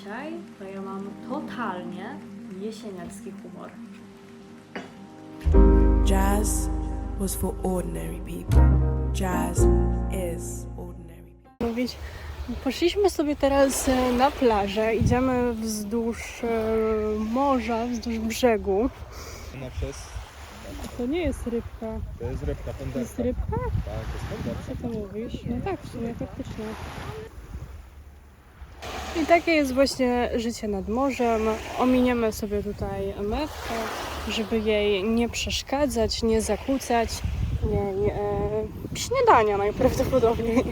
dzisiaj to ja mam totalnie jesieniarski humor. Jazz was for ordinary people. Jazz is ordinary people. mówić. Poszliśmy sobie teraz e, na plażę, idziemy wzdłuż e, morza, wzdłuż brzegu. Ona przez... To nie jest rybka. To jest rybka, To jest pęderka. rybka? Tak, to jest pęderka. Co to mówisz? No tak, w sumie faktycznie. I takie jest właśnie życie nad morzem. Ominiemy sobie tutaj metkę, żeby jej nie przeszkadzać, nie zakłócać jej e, śniadania najprawdopodobniej.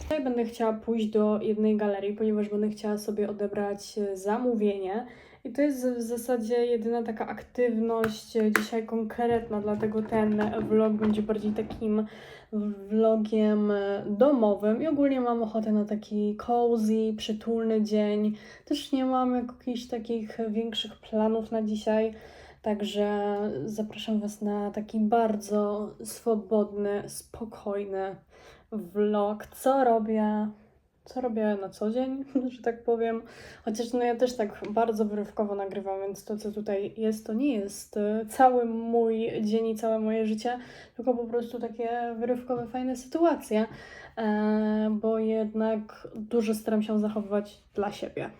Dzisiaj będę chciała pójść do jednej galerii, ponieważ będę chciała sobie odebrać e, zamówienie. I to jest w zasadzie jedyna taka aktywność e, dzisiaj konkretna, dlatego ten vlog będzie bardziej takim vlogiem e, domowym i ogólnie mam ochotę na taki cozy, przytulny dzień. Też nie mam jakichś takich większych planów na dzisiaj. Także zapraszam Was na taki bardzo swobodny, spokojny vlog, co robię, co robię na co dzień, że tak powiem. Chociaż no ja też tak bardzo wyrywkowo nagrywam, więc to, co tutaj jest, to nie jest e, cały mój dzień i całe moje życie, tylko po prostu takie wyrywkowe, fajne sytuacje, e, bo jednak dużo staram się zachowywać dla siebie.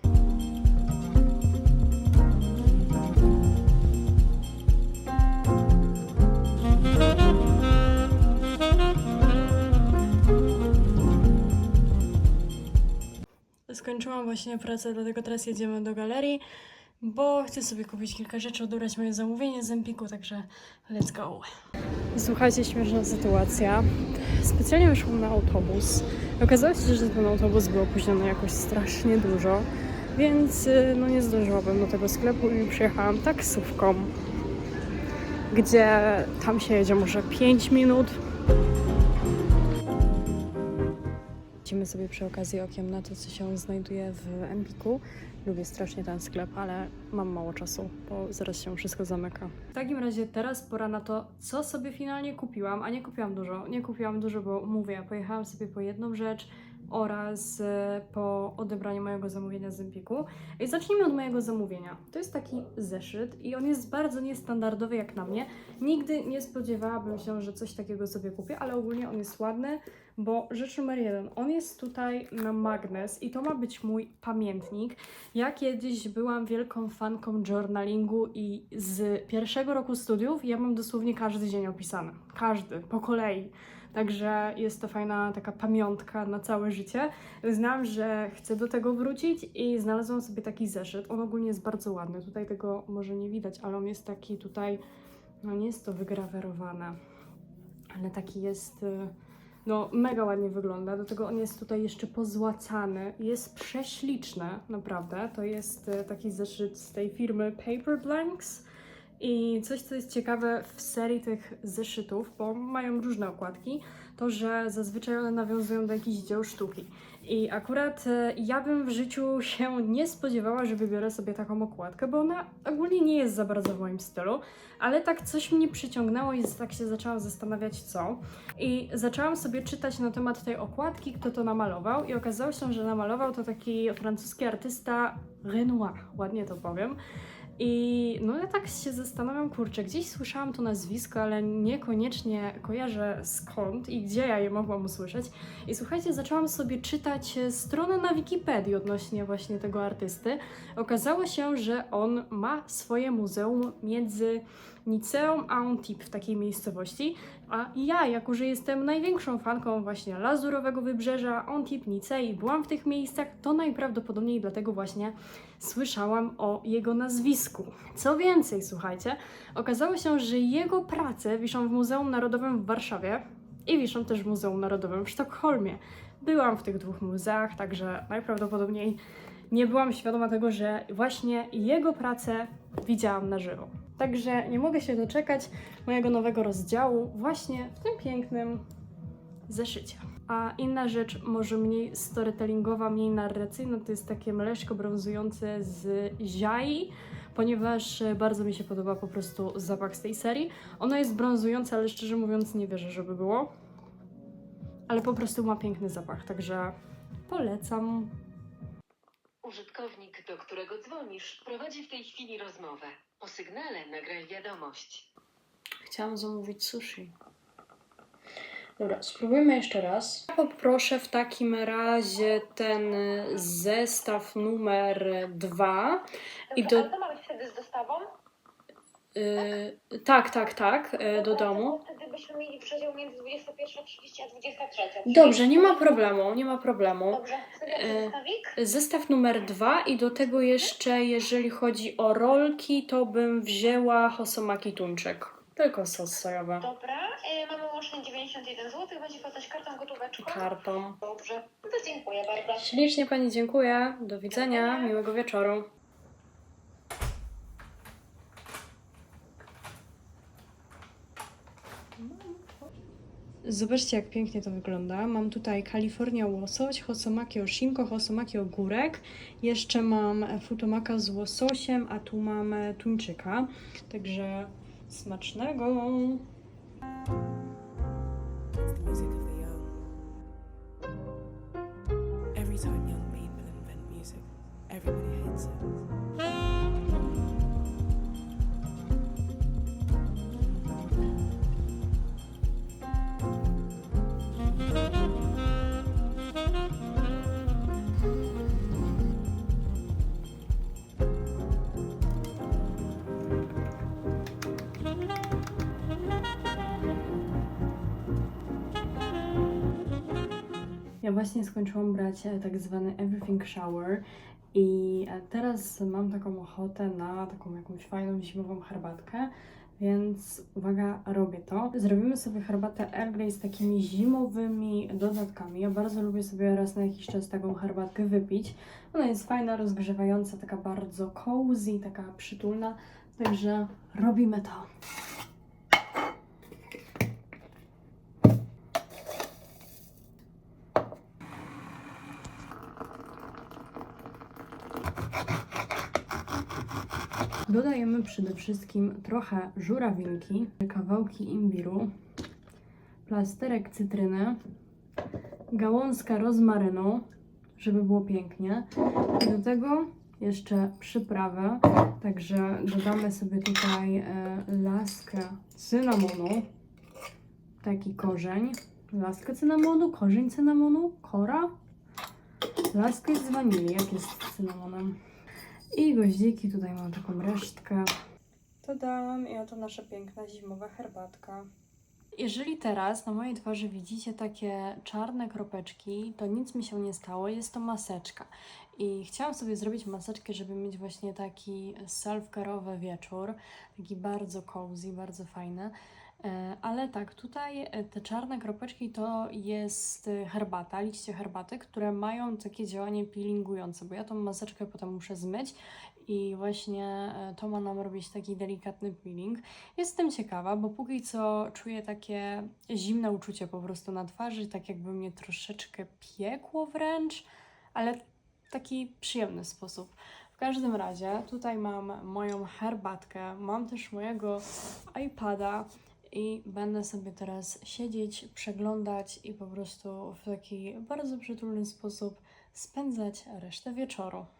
Skończyłam właśnie pracę, dlatego teraz jedziemy do galerii, bo chcę sobie kupić kilka rzeczy, odebrać moje zamówienie z Empiku, także let's go. Słuchajcie, śmieszna sytuacja. Specjalnie wyszłam na autobus. Okazało się, że ten autobus był opóźniony jakoś strasznie dużo, więc y, no nie zdążyłabym do tego sklepu i przyjechałam taksówką, gdzie tam się jedzie może 5 minut. Rzucimy sobie przy okazji okiem na to, co się znajduje w Empiku. Lubię strasznie ten sklep, ale mam mało czasu, bo zaraz się wszystko zamyka. W takim razie teraz pora na to, co sobie finalnie kupiłam, a nie kupiłam dużo. Nie kupiłam dużo, bo mówię, pojechałam sobie po jedną rzecz oraz e, po odebraniu mojego zamówienia z Empiku. I zacznijmy od mojego zamówienia. To jest taki zeszyt i on jest bardzo niestandardowy jak na mnie. Nigdy nie spodziewałabym się, że coś takiego sobie kupię, ale ogólnie on jest ładny, bo rzecz numer jeden, on jest tutaj na magnes i to ma być mój pamiętnik. Ja kiedyś byłam wielką fanką journalingu i z pierwszego roku studiów ja mam dosłownie każdy dzień opisany. Każdy, po kolei. Także jest to fajna taka pamiątka na całe życie. Znam, że chcę do tego wrócić i znalazłam sobie taki zeszyt. On ogólnie jest bardzo ładny. Tutaj tego może nie widać, ale on jest taki tutaj, no nie jest to wygrawerowane, ale taki jest... no, mega ładnie wygląda. Do tego on jest tutaj jeszcze pozłacany. Jest prześliczny, naprawdę. To jest e, taki zeszyt z tej firmy Paper Blanks. I coś, co jest ciekawe w serii tych zeszytów, bo mają różne okładki, to że zazwyczaj one nawiązują do jakichś dzieł sztuki. I akurat e, ja bym w życiu się nie spodziewała, że wybiorę sobie taką okładkę, bo ona ogólnie nie jest za bardzo w moim stylu, ale tak coś mnie przyciągnęło i tak się zaczęłam zastanawiać, co. I zaczęłam sobie czytać na temat tej okładki, kto to namalował, i okazało się, że namalował to taki francuski artysta Renoir, ładnie to powiem. I no ja tak się zastanawiam, kurczę, gdzieś słyszałam to nazwisko, ale niekoniecznie kojarzę skąd i gdzie ja je mogłam usłyszeć. I słuchajcie, zaczęłam sobie czytać e, stronę na Wikipedii odnośnie właśnie tego artysty. Okazało się, że on ma swoje muzeum między Niceum a Antibes w takiej miejscowości. A ja, jako że jestem największą fanką właśnie Lazurowego Wybrzeża, Antibes, Nicei, byłam w tych miejscach, to najprawdopodobniej dlatego właśnie słyszałam o jego nazwisku. Co więcej, słuchajcie, okazało się, że jego prace wiszą w Muzeum Narodowym w Warszawie i wiszą też w Muzeum Narodowym w Sztokholmie. Byłam w tych dwóch muzeach, także najprawdopodobniej nie byłam świadoma tego, że właśnie jego pracę widziałam na żywo. Także nie mogę się doczekać mojego nowego rozdziału właśnie w tym pięknym zeszycie. A inna rzecz, może mniej storytellingowa, mniej narracyjna, to jest takie mleczko brązujące z ziai, ponieważ e, bardzo mi się podoba po prostu zapach z tej serii. Ona jest brązująca, ale szczerze mówiąc nie wierzę, żeby było. Ale po prostu ma piękny zapach, także polecam. Użytkownik, do którego dzwonisz, prowadzi w tej chwili rozmowę. Po sygnale nagraj wiadomość. Chciałam zamówić sushi. Dobra, spróbujmy jeszcze raz. Ja poproszę w takim razie ten zestaw numer dwa. I do, Ale to ma być wtedy z dostawą? y, tak, tak, tak, y, do domu. Byśmy mieli przedział między 21.30 a 23. Dobrze, nie ma problemu, nie ma problemu. Dobrze, E, zestawik? Zestaw numer dwa i do tego jeszcze, jeżeli chodzi o rolki, to bym wzięła hosomaki tuńczyk. Tylko sos sojowy. Dobra, e, mamy łącznie 91 zł, będzie płacać kartą gotóweczką. Kartą. Dobrze, no to dziękuję bardzo. Ślicznie Pani dziękuję. Do widzenia. Miłego wieczoru. Zobaczcie, jak pięknie to wygląda. Mam tutaj Kalifornia łosoś, hosomaki oshinko, hosomaki ogórek. Jeszcze mam futomaka z łososiem, a tu mam tuńczyka. Także smacznego! Everybody hates it. Ja właśnie skończyłam brać e, tak zwany Everything Shower i e, teraz mam taką ochotę na taką jakąś fajną zimową herbatkę, więc uwaga, robię to. Zrobimy sobie herbatę Earl Grey z takimi zimowymi dodatkami. Ja bardzo lubię sobie raz na jakiś czas taką herbatkę wypić. Ona jest fajna, rozgrzewająca, taka bardzo cozy, taka przytulna, także robimy to. Dodajemy przede wszystkim trochę żurawinki, kawałki imbiru, plasterek cytryny, gałązka rozmarynu, żeby było pięknie. I do tego jeszcze przyprawę, także dodamy sobie tutaj e, laskę cynamonu, taki korzeń, laskę cynamonu, korzeń cynamonu, kora, laskę z wanilii, jak jest z cynamonem. I goździki, tutaj mam taką resztkę. Dodam i oto nasza piękna zimowa herbatka. Jeżeli teraz na mojej twarzy widzicie takie czarne kropeczki, to nic mi się nie stało, jest to maseczka. I chciałam sobie zrobić maseczkę, żeby mieć właśnie taki self-care'owy wieczór, taki bardzo cozy, bardzo fajny. E, Ale tak, tutaj e, te czarne kropeczki to jest e, herbata, liście herbaty, które mają takie działanie peelingujące, bo ja tą maseczkę potem muszę zmyć i właśnie to ma nam robić taki delikatny peeling. Jestem ciekawa, bo póki co czuję takie zimne uczucie po prostu na twarzy, tak jakby mnie troszeczkę piekło wręcz, ale taki przyjemny sposób. W każdym razie tutaj mam moją herbatkę, mam też mojego iPada i będę sobie teraz siedzieć, przeglądać i po prostu w taki bardzo przytulny sposób spędzać resztę wieczoru.